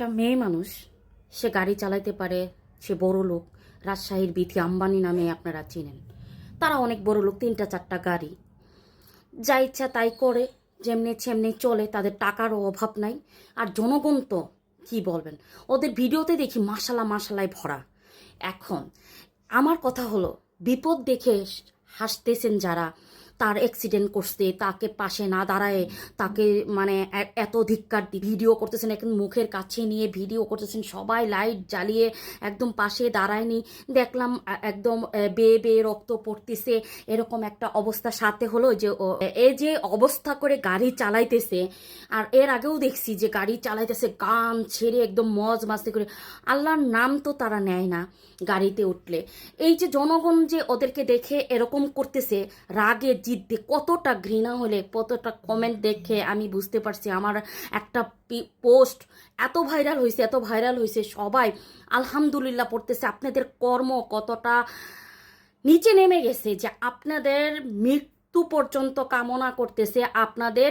একটা মেয়ে মানুষ, সে গাড়ি চালাইতে পারে, সে বড় লোক, রাজশাহীর বিথি আম্বানি নামে আপনারা চিনেন। তারা অনেক বড় লোক, তিনটা চারটা গাড়ি। যা ইচ্ছা তাই করে, যেমনি সেমনি চলে, তাদের টাকারও অভাব নাই। আর জনগণ তো, কী বলবেন? ওদের ভিডিওতে দেখি মাসালা মাসালায় ভরা। এখন, আমার কথা হলো, বিপদ দেখে হাসতেছেন যারা তার অ্যাক্সিডেন্ট করছে তাকে পাশে না দাঁড়ায় তাকে মানে এত ধিক্কার ভিডিও করতেছেন একদম মুখের কাছে নিয়ে ভিডিও করতেছেন সবাই লাইট জ্বালিয়ে একদম পাশে দাঁড়ায়নি। দেখলাম একদম এ, বেয়ে বেয়ে রক্ত পড়তেছে এরকম একটা অবস্থা সাথে হলো যে এই যে অবস্থা করে গাড়ি চালাইতেছে আর এর আগেও দেখছি যে গাড়ি চালাইতেছে গান ছেড়ে একদম মজ মাস্তি করে আল্লাহর নাম তো তারা নেয় না গাড়িতে উঠলে। এই যে জনগণ যে ওদেরকে দেখে এরকম করতেছে রাগে জিদ্দে কতটা ঘৃণা হলে, কতটা কমেন্ট দেখে আমি বুঝতে পারছি। আমার একটা পোস্ট এত ভাইরাল হয়েছে এত ভাইরাল হয়েছে সবাই আলহামদুলিল্লাহ পড়তেছে। আপনাদের কর্ম কতটা নিচে নেমে গেছে যে আপনাদের মৃত্যু পর্যন্ত কামনা করতেছে, আপনাদের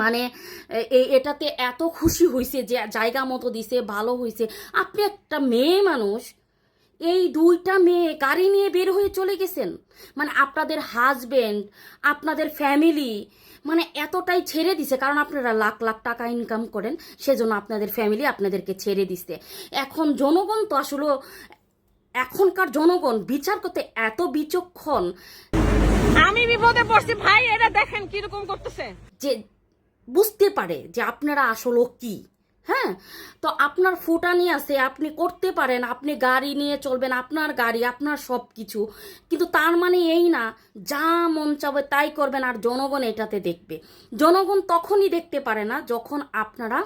মানে এটাতে এত খুশি হয়েছে যে জায়গা মতো দিছে, ভালো হয়েছে আপনি একটা মেয়ে মানুষ এই দুইটা মেয়ে গাড়ি নিয়ে বের হয়ে চলে গেছেন। মানে আপনাদের হাজবেন্ড আপনাদের ফ্যামিলি মানে এতটাই ছেড়ে দিছে। কারণ আপনারা লাখ লাখ টাকা ইনকাম করেন সেজন্য আপনাদের ফ্যামিলি আপনাদেরকে ছেড়ে দিছে। এখন জনগণ তো আসলে এখনকার জনগণ বিচার করতে এত বিচক্ষণ। আমি বিপদে পড়ছি ভাই এটা দেখেন কীরকম করতেছে। যে বুঝতে পারে যে আপনারা আসলে কি। হ্যাঁ? তো আপনার ফুটানি আছে আপনি করতে পারেন আপনি গাড়ি নিয়ে চলবেন আপনার গাড়ি আপনার সব কিছু কিন্তু তার মানে এই না যা মন চাবে তাই করবেন আর জনগণ এটাতে দেখবে। জনগণ তখনই দেখতে পারে না যখন আপনারা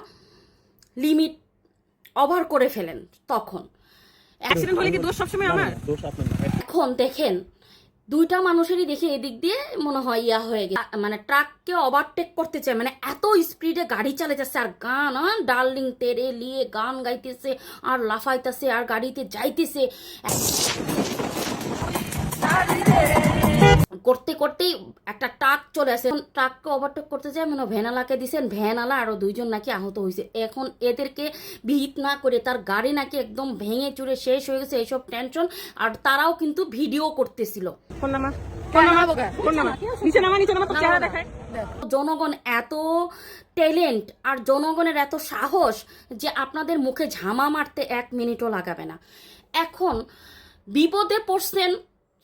লিমিট ওভার করে ফেলেন তখন। অ্যাক্সিডেন্ট হলে কি দোষ সবসময় আমার? দোষ আপনার না। এখন দেখেন দুইটা মানুষেরই দেখে এদিক দিয়ে মনে হয় ইয়া হয়ে গেছে। মানে ট্রাককে ওভারটেক করতে চায় মানে এত স্পিডে গাড়ি চালাইতেছে আর গান ডার্লিং তেরে লিয়ে গান গাইতেছে, আর লাফাইতেছে, আর গাড়িতে যাইতেছে। করতে করতেই একটা ট্রাক চলে আসে। ট্রাককে ওভারটেক করতে যায় মানে ভ্যানালাকে দিছেন ভ্যানালা আরও দুইজন নাকি আহত হয়েছে এখন এদেরকে ভিত না করে তার গাড়ি নাকি একদম ভেঙে চুরে শেষ হয়ে গেছে এইসব টেনশন আর তারাও কিন্তু ভিডিও করতেছিল। দেখায়। জনগণ এত ট্যালেন্ট আর জনগণের এত সাহস যে আপনাদের মুখে ঝামা মারতে এক মিনিটও লাগাবে না। এখন বিপদে পড়ছেন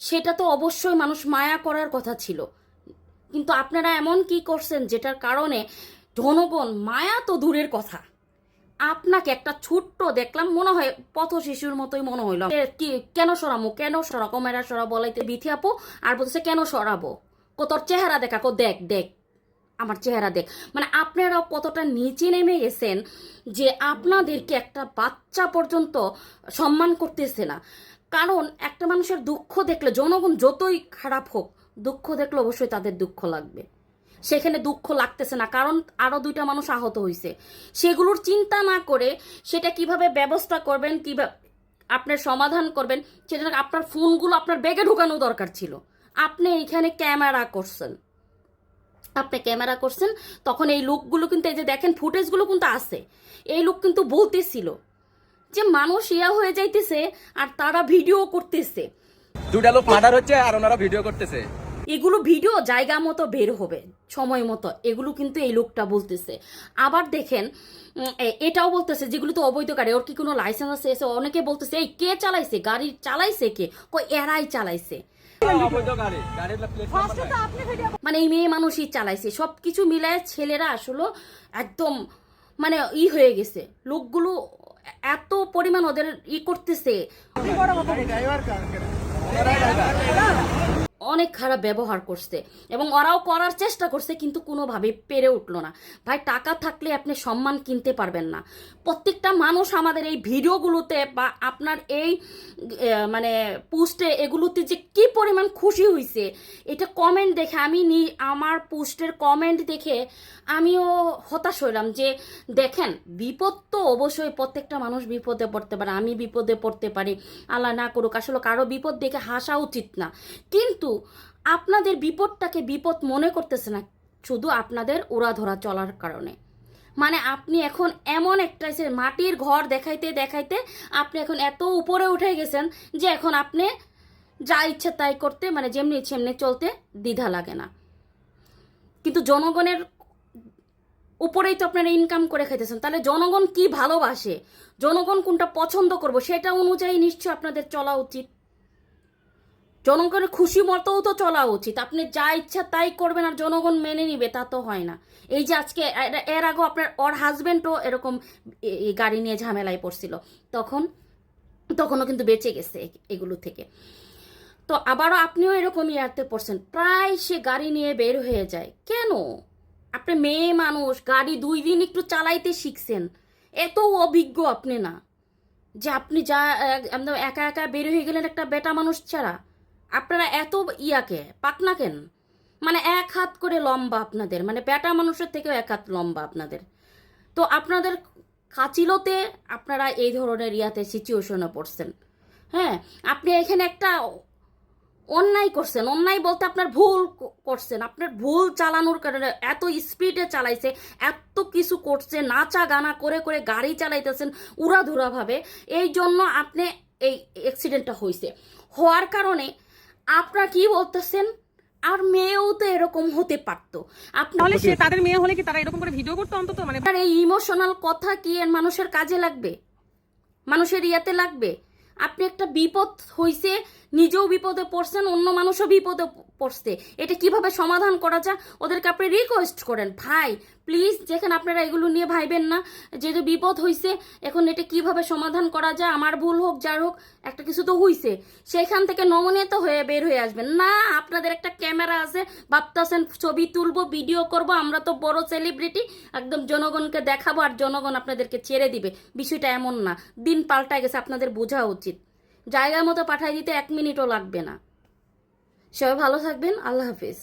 সেটা তো অবশ্যই মানুষ মায়া করার কথা ছিল। কিন্তু আপনারা এমন কি করছেন যেটার কারণে জনগণ মায়া তো দূরের কথা। আপনাকে একটা ছোট্ট দেখলাম, মনে হয় পথ শিশুর মতোই মনে হইল। কি, কেন সরামো, কেন সরা কমেরা সরা বলাইতে বিথি আপু, আর বলছে, কেন সরাবো? কতর চেহারা দেখা, কো দেখ দেখ। আমার চেহারা দেখ। মানে আপনারাও কতটা নিচে নেমে গেছেন যে আপনাদেরকে একটা বাচ্চা পর্যন্ত সম্মান করতেছে না। কারণ একটা মানুষের দুঃখ দেখলে, জনগণ যতই খারাপ হোক, দুঃখ দেখলে অবশ্যই তাদের দুঃখ লাগবে। সেখানে দুঃখ লাগতেছে না, কারণ আরও দুইটা মানুষ আহত হয়েছে সেগুলোর চিন্তা না করে সেটা কীভাবে ব্যবস্থা করবেন, কীভাবে আপনার সমাধান করবেন, সেটা আপনার ফোনগুলো আপনার ব্যাগে ঢুকানো দরকার ছিল। আপনি এখানে ক্যামেরা করছেন। আপনি ক্যামেরা করছেন তখন এই লোকগুলো কিন্তু এই যে দেখেন ফুটেজগুলো কিন্তু আছে। এই লোক কিন্তু বলতেছিল যে মানুষ ইয়া হয়ে যাইতেছে আর তারা ভিডিও করতেছে। দুটা লোক মার্ডার হচ্ছে আর ওনারা ভিডিও করতেছে। এগুলো ভিডিও জায়গা মতো বের হবে সময় মতো। এগুলো কিন্তু এই লোকটা বলতেছে। আবার দেখেন এটাও বলতেছে যেগুলো তো অবৈধ গাড়ি ওর কি কোনো লাইসেন্স আছে? এসে অনেকে বলতেছে এই কে চালাইছে? গাড়ি চালাইছে কে? কই এরাই চালাইছে। মানে এই মেয়ে মানুষই চালাইছে সব কিছু মিলায় ছেলেরা আসলে একদম মানে ই হয়ে গেছে। লোকগুলো এত পরিমাণ ওদের ই করতেছে। অনেক খারাপ ব্যবহার করছে এবং ওরাও করার চেষ্টা করছে, কিন্তু কোনোভাবে পেরে উঠল না। ভাই, টাকা থাকলে আপনি সম্মান কিনতে পারবেন না। প্রত্যেকটা মানুষ আমাদের এই ভিডিওগুলোতে বা আপনার এই মানে পোস্টে এগুলোতে যে কি পরিমাণ খুশি হয়েছে এটা কমেন্ট দেখে আমি নি, আমার পোস্টের কমেন্ট দেখে আমিও হতাশ হইলাম যে, দেখেন, বিপদ তো অবশ্যই প্রত্যেকটা মানুষ বিপদে পড়তে পারে, আমি বিপদে পড়তে পারি, আল্লাহ না করুক, আসলে কারও বিপদ দেখে হাসা উচিত না। কিন্তু আপনাদের বিপদটাকে বিপদ মনে করতেছে না, শুধু আপনাদের ওড়াধরা চলার কারণে। মানে আপনি এখন এমন একটা মাটির ঘর দেখাইতে দেখাইতে আপনি এখন এত উপরে উঠে গেছেন যে এখন আপনি যা ইচ্ছা তাই করতে মানে যেমনি ইচ্ছে এমনি চলতে দ্বিধা লাগে না। কিন্তু জনগণের উপরেই তো আপনারা ইনকাম করে খাইতেছেন। তাহলে জনগণ কি ভালোবাসে? জনগণ কোনটা পছন্দ করব, সেটা অনুযায়ী নিশ্চয় আপনাদের চলা উচিত। জনগণের খুশি মতোও তো চলা উচিত। আপনি যা ইচ্ছা তাই করবেন আর জনগণ মেনে নিবে, তা তো হয় না। এই যে আজকে এর- আগেও আপনার ওর হাজবেন্ডও এরকম গাড়ি নিয়ে ঝামেলায় পড়ছিল। তখন, তখনও কিন্তু বেঁচে গেছে এগুলো থেকে। তো আবারও আপনিও এরকম ইয়ারতে পড়ছেন। প্রায় সে গাড়ি নিয়ে বের হয়ে যায়। কেন? আপনি মেয়ে মানুষ, গাড়ি দুই দিন একটু চালাইতে শিখছেন। এত অভিজ্ঞ আপনি না। যে আপনি যা একদম একা একা বের হয়ে গেলেন একটা বেটা মানুষ ছাড়া। আপনারা এত ইয়াকে, পাকনা কেন? মানে এক হাত করে লম্বা আপনাদের মানে বেটা মানুষের থেকেও এক হাত লম্বা আপনাদের। তো আপনাদের কাচিলতে আপনারা এই ধরনের ইয়াতে সিচুয়েশনে পড়ছেন। হ্যাঁ আপনি এখানে একটা অন্যায় করছেন। অন্যায় বলতে আপনার ভুল করছেন। আপনার ভুল চালানোর কারণে এত স্পিডে চালাইছে, এত কিছু করছে নাচা গানা করে করে গাড়ি চালাইতেছেন উড়াধুরাভাবে এই জন্য আপনি এই অ্যাক্সিডেন্টটা হয়েছে হওয়ার কারণে আপনার কি বলতেছেন? আর মেয়েও তো এরকম হতে পারতো। আপনার সে তাদের মেয়ে হলে কি তারা এরকম করে ভিডিও করতো অন্তত? মানে এই ইমোশনাল কথা কি এর মানুষের কাজে লাগবে? মানুষের ইয়াতে লাগবে? আপনি একটা বিপদ হইছে নিজেও বিপদে পড়ছেন অন্য মানুষও বিপদে পড়ছে। এটা কীভাবে সমাধান করা যায়? ওদেরকে আপনি রিকোয়েস্ট করেন। ভাই প্লিজ যেখানে আপনারা এগুলো নিয়ে ভাইবেন না, যে যে বিপদ হইছে, এখন এটা কীভাবে সমাধান করা যায়, আমার ভুল হোক, যার হোক, একটা কিছু তো হইছে। সেখান থেকে নমনীয়ত হয়ে বের হয়ে আসবেন। না, আপনাদের একটা ক্যামেরা আছে, ভাবতেছেন, ছবি তুলবো, ভিডিও করব, আমরা তো বড় সেলিব্রিটি একদম জনগণকে দেখাবো আর জনগণ আপনাদেরকে ছেড়ে দিবে। বিষয়টা এমন না, দিন পাল্টায় গেছে, আপনাদের বোঝা উচিত। জায়গা মতো পাঠাই দিতে এক মিনিটও লাগবে না। সবাই ভালো থাকবেন, আল্লাহ হাফিজ।